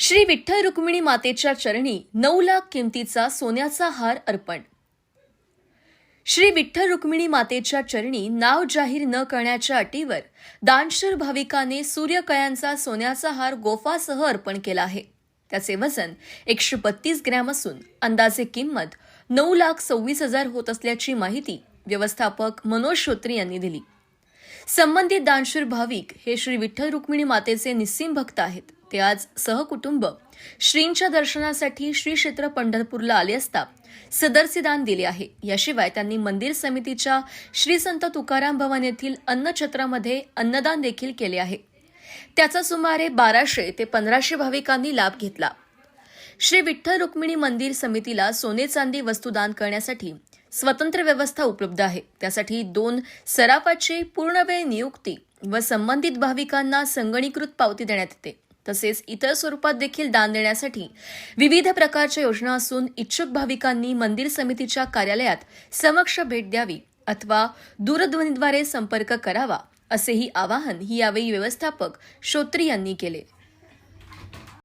श्री विठ्ठल रुक्मिणी मातेच्या चरणी नऊ लाख किमतीचा सोन्याचा हार अर्पण. श्री विठ्ठल रुक्मिणी मातेच्या चरणी नाव जाहीर न करण्याच्या अटीवर दानशूर भाविकाने सूर्यकळ्यांचा सोन्याचा हार गोफासह अर्पण केला आहे. त्याचे वजन एकशे बत्तीस ग्रॅम असून अंदाजे किंमत नऊ लाख सव्वीस हजार होत असल्याची माहिती व्यवस्थापक मनोज श्रोत्री यांनी दिली. संबंधित दानशूर भाविक हे श्री विठ्ठल रुक्मिणी मातेचे निस्सीम भक्त आहेत. ते आज सहकुटुंब श्रींच्या दर्शनासाठी श्री क्षेत्र पंढरपूरला आले असता सदरचे दान दिले आहे. याशिवाय त्यांनी मंदिर समितीच्या श्री संत तुकाराम भवन येथील अन्नछत्रामध्ये अन्नदान देखील केले आहे. त्याचा सुमारे बाराशे ते पंधराशे भाविकांनी लाभ घेतला. श्री विठ्ठल रुक्मिणी मंदिर समितीला सोने चांदी वस्तुदान करण्यासाठी स्वतंत्र व्यवस्था उपलब्ध आहे. त्यासाठी दोन सराफाची पूर्णवेळ नियुक्ती व संबंधित भाविकांना संगणीकृत पावती देण्यात येते. तसेच इतर स्वरूपात देखील दान देण्यासाठी विविध प्रकारच्या योजना असून इच्छुक भाविकांनी मंदिर समितीच्या कार्यालयात समक्ष भेट द्यावी अथवा दूरध्वनीद्वारे संपर्क करावा असेही आवाहन ही यावेळी व्यवस्थापक श्रोत्री यांनी केले.